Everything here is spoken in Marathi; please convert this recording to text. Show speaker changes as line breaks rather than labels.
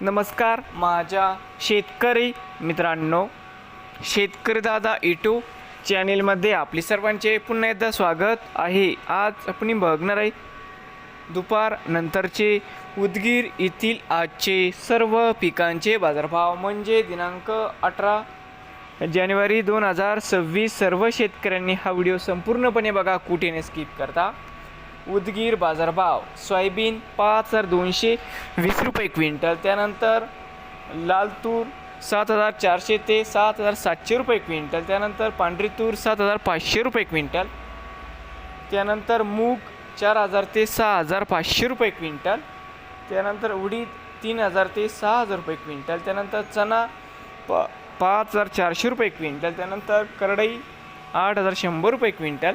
नमस्कार माझ्या शेतकरी मित्रांनो शेतकरी दादा यूट्यूब चॅनेलमध्ये आपले सर्वांचे पुन्हा एकदा स्वागत आहे. आज आपण बघणार आहे दुपार नंतरचे उदगीर येथील आजचे सर्व पिकांचे बाजारभाव म्हणजे दिनांक अठरा जानेवारी दोन हजार सव्वीस सर्व शेतकऱ्यांनी हा व्हिडिओ संपूर्णपणे बघा कुठेने स्किप करता. उदगीर बाजारभाव सोयाबीन पाच हजार दोनशे वीस रुपये क्विंटल. त्यानंतर लाल तूर सात हजार चारशे ते सात हजार सातशे रुपये क्विंटल. त्यानंतर पांढरी तूर सात हजार पाचशे रुपये क्विंटल. त्यानंतर मूग चार हजार ते सहा हजार पाचशे रुपये क्विंटल. त्यानंतर उडीद तीन हजार ते सहा हजार रुपये क्विंटल. त्यानंतर चणा प पाच हजार चारशे रुपये क्विंटल. त्यानंतर करडई आठ हजार शंभर रुपये क्विंटल.